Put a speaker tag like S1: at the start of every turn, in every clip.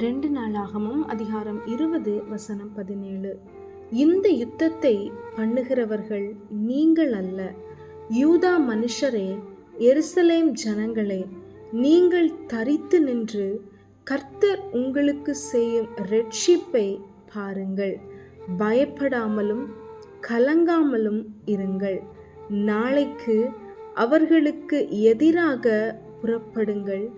S1: ரெண்டு நாளாகமும் அதிகாரம் இருபது வசனம் பதினேழு. இந்த யுத்தத்தை பண்ணுகிறவர்கள் நீங்கள் அல்ல. யூதா மனுஷரே எருசலேம் ஜனங்களே நீங்கள் தரித்து நின்று கர்த்தர் உங்களுக்கு செய்யும் ரட்சிப்பை பாருங்கள். பயப்படாமலும் கலங்காமலும் இருங்கள். நாளைக்கு அவர்களுக்கு எதிராக புறப்படுங்கள்.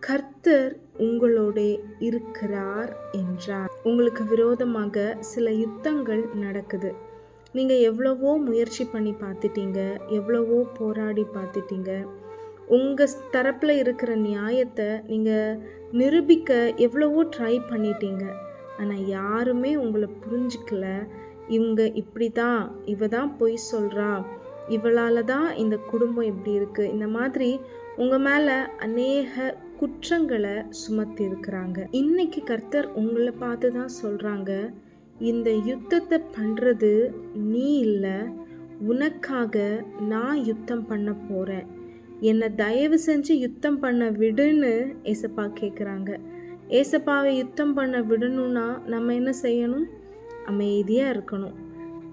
S1: கர்த்தர் உங்களோட இருக்கிறார் என்றார். உங்களுக்கு விரோதமாக சில யுத்தங்கள் நடக்குது. நீங்கள் எவ்வளவோ முயற்சி பண்ணி பார்த்துட்டீங்க எவ்வளவோ போராடி பார்த்துட்டீங்க. உங்கள் தரப்பில் இருக்கிற நியாயத்தை நீங்கள் நிரூபிக்க எவ்வளவோ ட்ரை பண்ணிட்டீங்க. ஆனால் யாருமே உங்களை புரிஞ்சிக்கல. இவங்க இப்படி தான் இவ தான் பொய் சொல்கிறா இவளால் தான் இந்த குடும்பம் இப்படி இருக்குது இந்த மாதிரி உங்கள் மேலே அநேக குற்றங்களை சுமத்தி இருக்கிறாங்க இன்னைக்கு கர்த்தர் உங்களை பார்த்து தான் சொல்கிறாங்க இந்த யுத்தத்தை பண்ணுறது நீ இல்லை உனக்காக நான் யுத்தம் பண்ண போகிறேன் என்னை தயவு செஞ்சு யுத்தம் பண்ண விடுன்னு ஏசப்பா கேட்குறாங்க ஏசப்பாவை யுத்தம் பண்ண விடணும்னா நம்ம என்ன செய்யணும்? அமைதியாக இருக்கணும்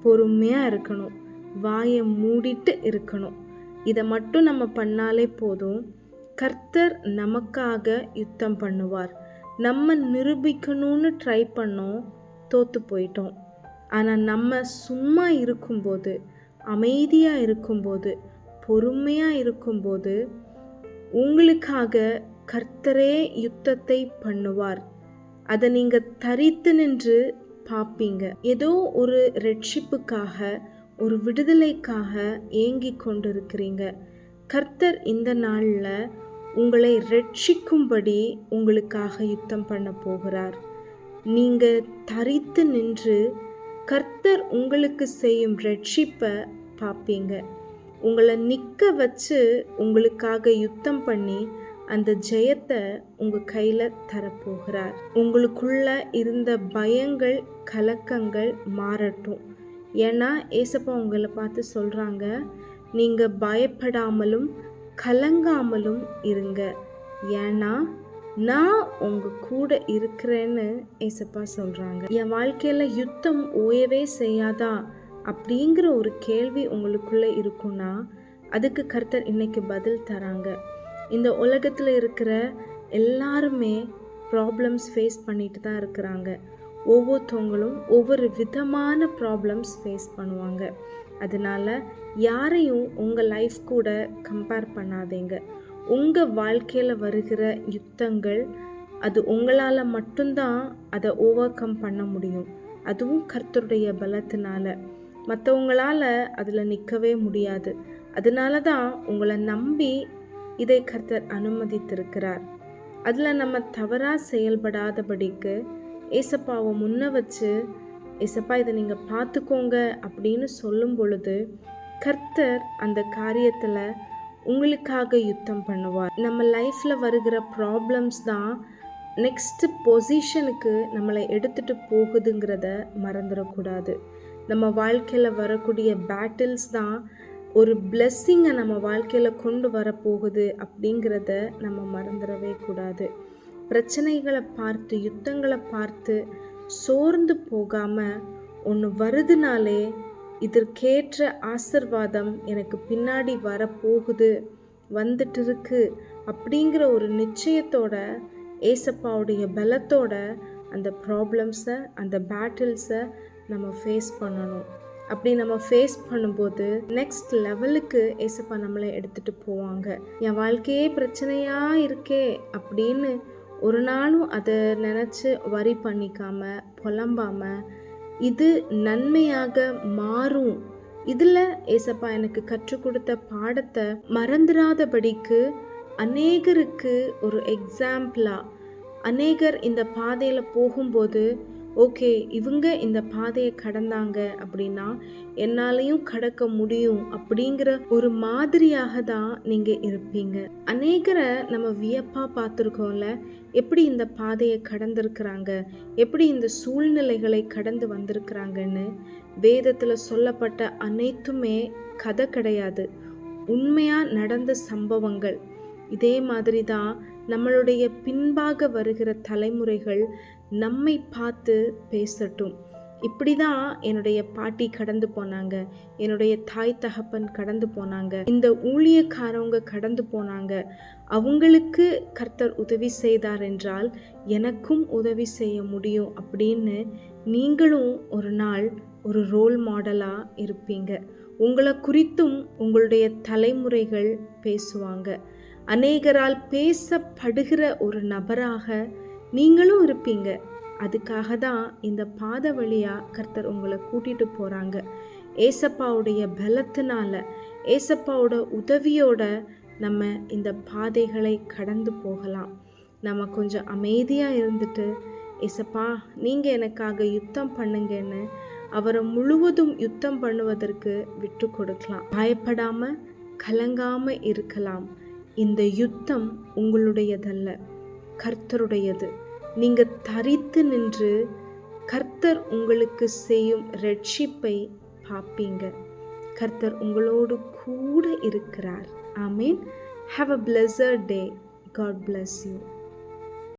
S1: பொறுமையாக இருக்கணும் வாயை மூடிட்டு இருக்கணும். இதை மட்டும் நம்ம பண்ணாலே போதும். கர்த்தர் நமக்காக யுத்தம் பண்ணுவார். நம்ம நிரூபிக்கணும்னு ட்ரை பண்ணோம் தோற்று போயிட்டோம். ஆனால் நம்ம சும்மா இருக்கும்போது அமைதியாக இருக்கும்போது பொறுமையாக இருக்கும்போது உங்களுக்காக கர்த்தரே யுத்தத்தை பண்ணுவார். அதை நீங்கள் தரித்து நின்று பார்ப்பீங்க. ஏதோ ஒரு ரட்சிப்புக்காக ஒரு விடுதலைக்காக ஏங்கி கொண்டிருக்கிறீங்க. கர்த்தர் இந்த நாளில் உங்களை ரட்சிக்கும்படி உங்களுக்காக யுத்தம் பண்ண போகிறார். நீங்கள் தரித்து நின்று கர்த்தர் உங்களுக்கு செய்யும் ரட்சிப்பை பார்ப்பீங்க. உங்களை நிற்க வச்சு உங்களுக்காக யுத்தம் பண்ணி அந்த ஜெயத்தை உங்கள் கையில் தரப்போகிறார். உங்களுக்குள்ள இருந்த பயங்கள் கலக்கங்கள் மாறட்டும். ஏன்னா ஏசப்பா உங்களை பார்த்து சொல்கிறாங்க நீங்கள் பயப்படாமலும் கலங்காமலும் இருங்க. ஏன்னா நான் உங்கள் கூட இருக்கிறேன்னு ஏசப்பா சொல்கிறாங்க என் வாழ்க்கையில் யுத்தம் ஓயவே செய்யாதா? அப்படிங்கிற ஒரு கேள்வி உங்களுக்குள்ளே இருக்குன்னா அதுக்கு கர்த்தர் இன்னைக்கு பதில் தராங்க. இந்த உலகத்தில் இருக்கிற எல்லாருமே ப்ராப்ளம்ஸ் ஃபேஸ் பண்ணிட்டு தான் இருக்கிறாங்க. ஒவ்வொருத்தவங்களும் ஒவ்வொரு விதமான ப்ராப்ளம்ஸ் ஃபேஸ் பண்ணுவாங்க. அதனால் யாரையும் உங்கள் லைஃப் கூட கம்பேர் பண்ணாதீங்க. உங்கள் வாழ்க்கையில் வருகிற யுத்தங்கள் அது உங்களால் மட்டும்தான் அதை ஓவர் கம் பண்ண முடியும். அதுவும் கர்த்தருடைய பலத்தினால. மற்றவங்களால் அதில் நிற்கவே முடியாது. அதனால தான் உங்களை நம்பி இதை கர்த்தர் அனுமதித்திருக்கிறார். அதில் நம்ம தவறாக செயல்படாதபடிக்கு ஏசப்பாவை முன்ன வச்சு இசப்பா இதை நீங்கள் பார்த்துக்கோங்க அப்படின்னு சொல்லும் பொழுது கர்த்தர் அந்த காரியத்தில் உங்களுக்காக யுத்தம் பண்ணுவார். நம்ம லைஃப்பில் வருகிற ப்ராப்ளம்ஸ் தான் நெக்ஸ்ட்டு பொசிஷனுக்கு நம்மளை எடுத்துகிட்டு போகுதுங்கிறத மறந்துடக்கூடாது. நம்ம வாழ்க்கையில் வரக்கூடிய பேட்டில்ஸ் தான் ஒரு பிளெஸ்ஸிங்கை நம்ம வாழ்க்கையில் கொண்டு வரப்போகுது அப்படிங்கிறத நம்ம மறந்துடவே கூடாது. பிரச்சனைகளை பார்த்து யுத்தங்களை பார்த்து சோர்ந்து போகாமல் ஒன்று வருதுனாலே இதற்கேற்ற ஆசிர்வாதம் எனக்கு பின்னாடி வரப்போகுது வந்துட்டு இருக்கு அப்படிங்கிற ஒரு நிச்சயத்தோட ஏசப்பாவுடைய பலத்தோட அந்த ப்ராப்ளம்ஸை அந்த பேட்டில்ஸை நம்ம ஃபேஸ் பண்ணணும். அப்படி நம்ம ஃபேஸ் பண்ணும்போது நெக்ஸ்ட் லெவலுக்கு ஏசப்பா நம்மளை எடுத்துகிட்டு போவாங்க. என் வாழ்க்கையே பிரச்சனையாக இருக்கே அப்படின்னு ஒரு நாளும் அதை நினச்சி வரி பண்ணிக்காம புலம்பாம இது நன்மையாக மாறும். இதில் ஏசப்பா எனக்கு கற்றுக் கொடுத்த பாடத்தை மறந்துடாதபடிக்கு அநேகருக்கு ஒரு எக்ஸாம்பிளாக அநேகர் இந்த பாதையில் போகும்போது ஓகே இவங்க இந்த பாதையை கடந்தாங்க அப்படின்னா என்னாலையும் கடக்க முடியும் அப்படிங்கிற ஒரு மாதிரியாக தான் நீங்கள் இருப்பீங்க. அநேகரை நம்ம வியப்பாக பார்த்துருக்கோம்ல எப்படி இந்த பாதையை கடந்திருக்கிறாங்க? எப்படி இந்த சூழ்நிலைகளை கடந்து வந்திருக்கிறாங்கன்னு? வேதத்தில் சொல்லப்பட்ட அனைத்துமே கதை கிடையாது. உண்மையாக நடந்த சம்பவங்கள். இதே மாதிரி தான் நம்மளுடைய பின்பாக வருகிற தலைமுறைகள் நம்மை பார்த்து பேசட்டும். இப்படி தான் என்னுடைய பாட்டி கடந்து போனாங்க. என்னுடைய தாய் தகப்பன் கடந்து போனாங்க. இந்த ஊழியக்காரவங்க கடந்து போனாங்க. அவங்களுக்கு கர்த்தர் உதவி செய்தார் என்றால் எனக்கும் உதவி செய்ய முடியும் அப்படின்னு நீங்களும் ஒரு நாள் ஒரு ரோல் மாடலாக இருப்பீங்க. உங்களை குறித்தும் உங்களுடைய தலைமுறைகள் பேசுவாங்க. அநேகரால் பேசப்படுகிற ஒரு நபராக நீங்களும் இருப்பீங்க. அதுக்காக தான் இந்த பாத வழியாக கர்த்தர் உங்களை கூட்டிகிட்டு போகிறாங்க ஏசப்பாவுடைய பலத்தினால ஏசப்பாவோட உதவியோட நம்ம இந்த பாதைகளை கடந்து போகலாம். நம்ம கொஞ்சம் அமைதியாக இருந்துட்டு ஏசப்பா நீங்கள் எனக்காக யுத்தம் பண்ணுங்கன்னு அவரை முழுவதும் யுத்தம் பண்ணுவதற்கு விட்டு கொடுக்கலாம். பயப்படாமல் கலங்காமல் இருக்கலாம். இந்த யுத்தம் உங்களுடையதல்ல கர்த்தருடையது. நீங்கள் தரித்து நின்று கர்த்தர் உங்களுக்கு செய்யும் ரட்சிப்பை பார்ப்பீங்க. கர்த்தர் உங்களோடு கூட இருக்கிறார். ஆமீன். Have a pleasure day God bless you